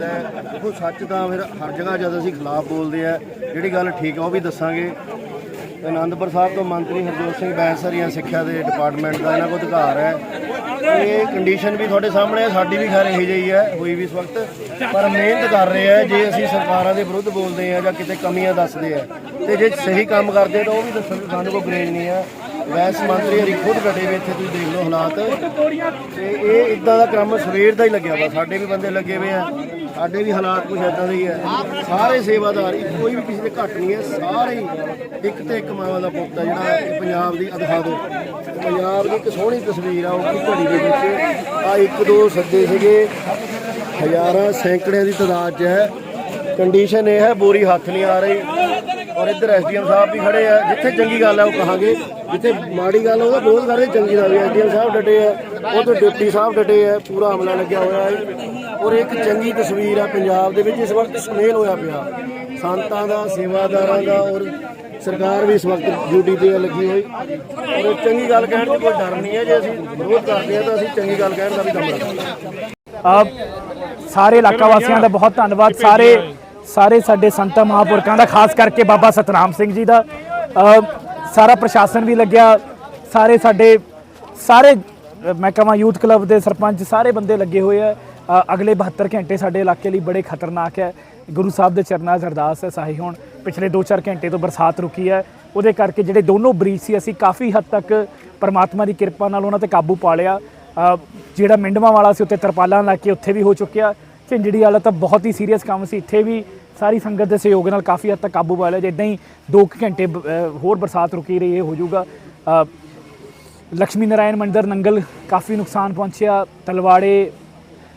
ਬਾਤ ਹੈ। ਦੇਖੋ, ਸੱਚ ਤਾਂ ਫਿਰ ਹਰ ਜਗ੍ਹਾ ਜਦ ਅਸੀਂ ਖਿਲਾਫ ਬੋਲਦੇ ਆ, ਜਿਹੜੀ ਗੱਲ ਠੀਕ ਆ, ਉਹ ਵੀ ਦੱਸਾਂਗੇ। ਅਨੰਦਪੁਰ ਸਾਹਿਬ ਤੋਂ ਮੰਤਰੀ ਹਰਜੋਤ ਸਿੰਘ ਬੈਂਸਰੀਆਂ ਸਿੱਖਿਆ ਦੇ ਡਿਪਾਰਟਮੈਂਟ ਦਾ ਇਹਨਾਂ ਕੋਲ ਅਧਿਕਾਰ ਹੈ। ਇਹ ਕੰਡੀਸ਼ਨ ਵੀ ਤੁਹਾਡੇ ਸਾਹਮਣੇ ਹੈ ਸਾਡੀ ਵੀ ਖੈਰ ਇਹੋ ਜਿਹੀ ਹੈ, ਹੋਈ ਵੀ ਇਸ ਵਕਤ। ਪਰ ਮਿਹਨਤ ਕਰ ਰਹੇ ਆ, ਜੇ ਅਸੀਂ ਸਰਕਾਰਾਂ ਦੇ ਵਿਰੁੱਧ ਬੋਲਦੇ ਆ ਜਾਂ ਕਿਤੇ ਕਮੀਆਂ ਦੱਸਦੇ ਆ, ਤੇ ਜੇ ਸਹੀ ਕੰਮ ਕਰਦੇ ਤਾਂ ਉਹ ਵੀ ਦੱਸਣ ਸਾਨੂੰ ਕੋਈ ਗਰੇਜ ਨਹੀਂ ਆ। ਵੈਸ ਮੰਤਰੀ ਹਰੀ ਖੁਦ ਘਟੇ ਵੇ ਇੱਥੇ, ਤੁਸੀਂ ਦੇਖ ਲਓ ਹਾਲਾਤ। ਤੇ ਇਹ ਇਦਾਂ ਦਾ ਕੰਮ ਸਵੇਰ ਦਾ ਹੀ ਲੱਗਿਆ ਵਾ, ਸਾਡੇ ਵੀ ਬੰਦੇ ਲੱਗੇ ਹੋਏ ਆ। ਸਾਡੇ ਵੀ ਹਾਲਾਤ ਕੁਝ ਇਦਾਂ ਦੇ ਹੀ ਆ। ਸਾਰੇ ਸੇਵਾਦਾਰ ਹੀ, ਕੋਈ ਵੀ ਕਿਸੇ ਦੇ ਘੱਟ ਨਹੀਂ ਹੈ ਸਾਰੇ ਹੀ ਇੱਕ ਤੇ ਇੱਕ ਮਾਵਾਂ ਦਾ ਪੁੱਤ ਆ ਜਿਹੜਾ ਇਹ ਪੰਜਾਬ ਦੀ ਅਧਿਖਾ ਦੋ ਪੰਜਾਬ ਦੀ ਇੱਕ ਸੋਹਣੀ ਤਸਵੀਰ ਆ ਉਹ ਘੜੀ ਦੇ ਵਿੱਚ ਆ ਇੱਕ ਦੋ ਸੱਦੇ ਸੀਗੇ। ਹਜ਼ਾਰਾਂ ਸੈਂਕੜਿਆਂ ਦੀ ਤਾਦਾਦ 'ਚ ਹੈ। ਕੰਡੀਸ਼ਨ ਇਹ ਹੈ ਬੋਰੀ ਹੱਥ ਨਹੀਂ ਆ ਰਹੀ। ਔਰ ਇੱਧਰ ਐਸਡੀਐਮ ਸਾਹਿਬ ਵੀ ਖੜੇ ਆ, ਜਿੱਥੇ ਚੰਗੀ ਗੱਲ ਹੈ ਉਹ ਕਹਾਂਗੇ। ਜਿੱਥੇ ਮਾੜੀ ਗੱਲ ਉਹਦਾ ਬਹੁਤ ਕਰਦੇ ਚੰਗੀ ਦਾ ਵੀ ਐਸਡੀਐਮ ਸਾਹਿਬ ਡਟੇ ਆ, ਉਹ ਡਿਪਟੀ ਸਾਹਿਬ ਡਟੇ ਆ, ਪੂਰਾ ਹਮਲਾ ਲੱਗਿਆ ਹੋਇਆ ਹੈ। ਔਰ ਇੱਕ ਚੰਗੀ ਤਸਵੀਰ ਆ ਪੰਜਾਬ ਦੇ ਵਿੱਚ, ਇਸ ਵਕਤ ਸੁਮੇਲ ਹੋਇਆ ਪਿਆ। ਸੰਤਾਂ ਦਾ, ਸੇਵਾਦਾਰਾਂ ਦਾ ਔਰ ਸਰਕਾਰ ਵੀ ਇਸ ਵਕਤ ਡਿਊਟੀ ਤੇ ਲੱਗੀ ਹੋਈ। ਔਰ ਚੰਗੀ ਗੱਲ ਕਹਿਣ 'ਚ ਕੋਈ ਡਰ ਨਹੀਂ ਹੈ, ਜੇ ਅਸੀਂ ਵਿਰੋਧ ਕਰਦੇ ਹਾਂ ਤਾਂ ਅਸੀਂ ਚੰਗੀ ਗੱਲ ਕਹਿਣ ਦਾ ਵੀ ਦਮ ਰੱਖਾਂਗੇ ਅਬ ਸਾਰੇ ਇਲਾਕਾ ਵਾਸੀਆਂ ਦਾ ਬਹੁਤ ਧੰਨਵਾਦ। ਸਾਰੇ ਸਾਰੇ ਸਾਡੇ ਸੰਤਾਂ ਮਹਾਂਪੁਰਖਾਂ ਦਾ, ਖਾਸ ਕਰਕੇ ਬਾਬਾ ਸਤਨਾਮ ਸਿੰਘ ਜੀ ਦਾ। ਸਾਰਾ ਪ੍ਰਸ਼ਾਸਨ ਵੀ ਲੱਗਿਆ। ਸਾਰੇ ਸਾਡੇ, ਸਾਰੇ, ਮੈਂ ਕਹਾਂ ਯੂਥ ਕਲੱਬ ਦੇ ਸਰਪੰਚ ਸਾਰੇ ਬੰਦੇ ਲੱਗੇ ਹੋਏ ਆ। ਅਗਲੇ 72 ਘੰਟੇ ਸਾਡੇ ਇਲਾਕੇ ਲਈ ਬੜੇ ਖਤਰਨਾਕ ਹੈ ਗੁਰੂ ਸਾਹਿਬ ਦੇ ਚਰਨਾਂ 'ਚ ਅਰਦਾਸ ਹੈ, ਸਾਹੀ ਹੁਣ। ਪਿਛਲੇ 2-4 ਘੰਟੇ ਤੋਂ ਬਰਸਾਤ ਰੁਕੀ ਹੈ। ਉਹਦੇ ਕਰਕੇ ਜਿਹੜੇ ਦੋਨੋਂ ਬਰੀਜ਼ ਸੀ, ਅਸੀਂ ਕਾਫੀ ਹੱਦ ਤੱਕ ਪਰਮਾਤਮਾ ਦੀ ਕਿਰਪਾ ਨਾਲ ਉਹਨਾਂ ਤੇ ਕਾਬੂ ਪਾ ਲਿਆ। ਜਿਹੜਾ ਮਿੰਡਵਾ ਵਾਲਾ ਸੀ ਉੱਤੇ ਤਰਪਾਲਾਂ ਲਾ ਕੇ ਉੱਥੇ ਵੀ ਹੋ ਚੁੱਕਿਆ। ਝਿੰਜੜੀ ਵਾਲਾ ਤਾਂ ਬਹੁਤ ਹੀ ਸੀਰੀਅਸ ਕੰਮ ਸੀ। ਇੱਥੇ ਵੀ ਸਾਰੀ ਸੰਗਤ ਦੇ ਸਹਿਯੋਗ ਨਾਲ ਕਾਫੀ ਹੱਦ ਤੱਕ ਕਾਬੂ ਪਾ ਲਿਆ। ਜੇ ਇਦਾਂ ਹੀ 2 ਘੰਟੇ ਹੋਰ ਬਰਸਾਤ ਰੁਕੀ ਰਹੀ ਇਹ ਹੋ ਜਾਊਗਾ। ਅ, ਲక్ష్ਮੀ ਨਾਰਾਇਣ ਮੰਦਿਰ ਨੰਗਲ ਕਾਫੀ ਨੁਕਸਾਨ ਪਹੁੰਚਿਆ। ਤਲਵਾੜੇ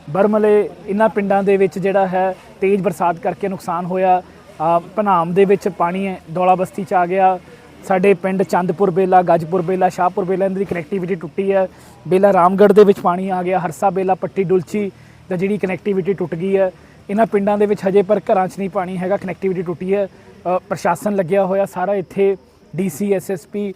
ਬਰਮਲੇ ਇਹਨਾਂ ਪਿੰਡਾਂ ਦੇ ਵਿੱਚ ਜਿਹੜਾ ਹੈ ਤੇਜ਼ ਬਰਸਾਤ ਕਰਕੇ ਨੁਕਸਾਨ ਹੋਇਆ। ਅ, ਭਨਾਮ ਦੇ ਵਿੱਚ ਪਾਣੀ ਹੈ ਦੌਲਾ ਬਸਤੀ ਚ ਆ ਗਿਆ। ਸਾਡੇ ਪਿੰਡ ਚੰਦਪੁਰ ਬੇਲਾ ਗੱਜਪੁਰ ਬੇਲਾ ਸ਼ਾਹਪੁਰ ਬੇਲਾ ਇਹਨਾਂ ਦੀ ਕਨੈਕਟੀਵਿਟੀ ਟੁੱਟੀ ਹੈ। ਬੇਲਾ ਰਾਮਗੜ੍ਹ ਦੇ ਵਿੱਚ ਪਾਣੀ ਆ ਗਿਆ। ਹਰਸਾ ਬੇਲਾ ਪੱਟੀ ਡੁਲਚੀ ਦਾ ਜਿਹੜੀ ਕਨੈਕਟੀਵਿਟੀ ਟੁੱਟ ਗਈ ਹੈ, ਇਹਨਾਂ ਪਿੰਡਾਂ ਦੇ ਵਿੱਚ ਹਜੇ ਪਰ ਘਰਾਂ 'ਚ ਨਹੀਂ ਪਾਣੀ ਹੈਗਾ ਕਨੈਕਟੀਵਿਟੀ ਟੁੱਟੀ ਹੈ। ਪ੍ਰਸ਼ਾਸਨ ਲੱਗਿਆ ਹੋਇਆ ਸਾਰਾ ਇੱਥੇ ਡੀਸੀ ਐਸਐਸਪੀ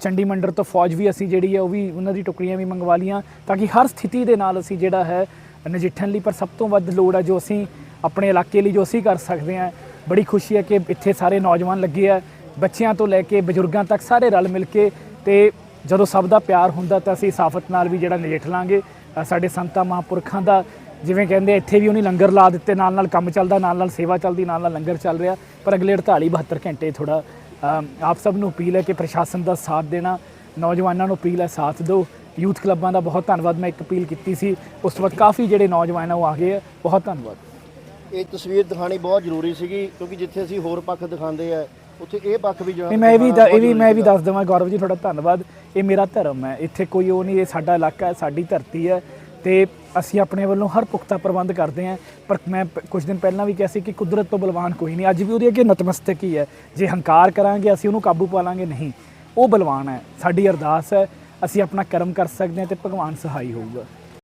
ਚੰਡੀ ਮੰਡਰ ਤੋਂ ਫੌਜ ਵੀ ਅਸੀਂ ਜਿਹੜੀ ਹੈ ਉਹ ਵੀ ਉਹਨਾਂ ਦੀ ਟੁਕੜੀਆਂ ਵੀ ਮੰਗਵਾ ਲੀਆਂ ਤਾਂ ਕਿ ਹਰ ਸਥਿਤੀ ਦੇ ਨਾਲ ਅਸੀਂ ਜਿਹੜਾ ਹੈ ਨਜਿੱਠਣ ਲਈ, ਪਰ ਸਭ ਤੋਂ ਵੱਧ ਲੋੜ ਹੈ ਜੋ ਅਸੀਂ ਆਪਣੇ ਇਲਾਕੇ ਲਈ ਜੋ ਅਸੀਂ ਕਰ ਸਕਦੇ ਹਾਂ। ਬੜੀ ਖੁਸ਼ੀ ਹੈ ਕਿ ਇੱਥੇ ਸਾਰੇ ਨੌਜਵਾਨ ਲੱਗੇ ਆ, ਬੱਚਿਆਂ ਤੋਂ ਲੈ ਕੇ ਬਜ਼ੁਰਗਾਂ ਤੱਕ ਸਾਰੇ ਰਲ ਮਿਲ ਕੇ ਤੇ ਜਦੋਂ ਸਭ ਦਾ ਪਿਆਰ ਹੁੰਦਾ ਤਾਂ ਅਸੀਂ ਸਾਫਤ ਨਾਲ ਵੀ ਜਿਹੜਾ ਨਜਿੱਠ ਲਾਂਗੇ। ਸਾਡੇ ਸੰਤਾਂ ਮਹਾਂਪੁਰਖਾਂ ਦਾ ਜਿਵੇਂ ਕਹਿੰਦੇ ਇੱਥੇ ਵੀ ਉਹਨੇ ਲੰਗਰ ਲਾ ਦਿੱਤੇ ਨਾਲ ਨਾਲ ਕੰਮ ਚੱਲਦਾ ਨਾਲ ਨਾਲ ਸੇਵਾ ਚੱਲਦੀ ਨਾਲ ਨਾਲ ਲੰਗਰ ਚੱਲ ਰਿਹਾ। ਪਰ ਅਗਲੇ 48 72 ਘੰਟੇ ਥੋੜਾ ਆਪ ਸਭ ਨੂੰ ਅਪੀਲ ਹੈ ਕਿ ਪ੍ਰਸ਼ਾਸਨ ਦਾ ਸਾਥ ਦੇਣਾ ਨੌਜਵਾਨਾਂ ਨੂੰ ਅਪੀਲ ਹੈ ਸਾਥ ਦਿਓ। ਯੂਥ ਕਲੱਬਾਂ ਦਾ ਬਹੁਤ ਧੰਨਵਾਦ ਮੈਂ ਇੱਕ ਅਪੀਲ ਕੀਤੀ ਸੀ। ਉਸ ਤੋਂ ਬਾਅਦ ਕਾਫੀ ਜਿਹੜੇ ਨੌਜਵਾਨ ਆ ਉਹ ਆ ਗਏ ਬਹੁਤ ਧੰਨਵਾਦ। ਇਹ ਤਸਵੀਰ ਦਿਖਾਣੀ ਬਹੁਤ ਜ਼ਰੂਰੀ ਸੀਗੀ ਕਿਉਂਕਿ ਜਿੱਥੇ ਅਸੀਂ ਹੋਰ ਪੱਖ ਦਿਖਾਉਂਦੇ ਆ ਉੱਥੇ ਇਹ ਪੱਖ ਵੀ ਨਹੀਂ ਮੈਂ ਵੀ ਇਹ ਵੀ ਮੈਂ ਵੀ ਦੱਸ ਦਵਾਂ ਗੌਰਵ ਜੀ ਤੁਹਾਡਾ ਧੰਨਵਾਦ। ਇਹ ਮੇਰਾ ਧਰਮ ਹੈ। ਇੱਥੇ ਕੋਈ ਉਹ ਨਹੀਂ ਇਹ ਸਾਡਾ ਇਲਾਕਾ ਹੈ ਸਾਡੀ ਧਰਤੀ ਹੈ। ਤੇ ਅਸੀਂ ਆਪਣੇ ਵੱਲੋਂ ਹਰ ਪੁਖਤਾ ਪ੍ਰਬੰਧ ਕਰਦੇ ਹਾਂ। ਪਰ ਮੈਂ ਪ- ਕੁਝ ਦਿਨ ਪਹਿਲਾਂ ਵੀ ਕਿਹਾ ਸੀ ਕਿ ਕੁਦਰਤ ਤੋਂ ਬਲਵਾਨ ਕੋਈ ਨਹੀਂ। ਅੱਜ ਵੀ ਉਹਦੇ ਅੱਗੇ ਨਤਮਸਤਕ ਹੀ ਹੈ। ਜੇ ਹੰਕਾਰ ਕਰਾਂਗੇ, ਅਸੀਂ ਉਹਨੂੰ ਕਾਬੂ ਪਾ ਲਾਂਗੇ। ਨਹੀਂ, ਉਹ ਬਲਵਾਨ ਹੈ। ਸਾਡੀ ਅਰਦਾਸ ਹੈ, ਅਸੀਂ ਆਪਣਾ ਕਰਮ ਕਰ ਸਕਦੇ ਹਾਂ ਤੇ ਭਗਵਾਨ ਸਹਾਈ ਹੋਊਗਾ।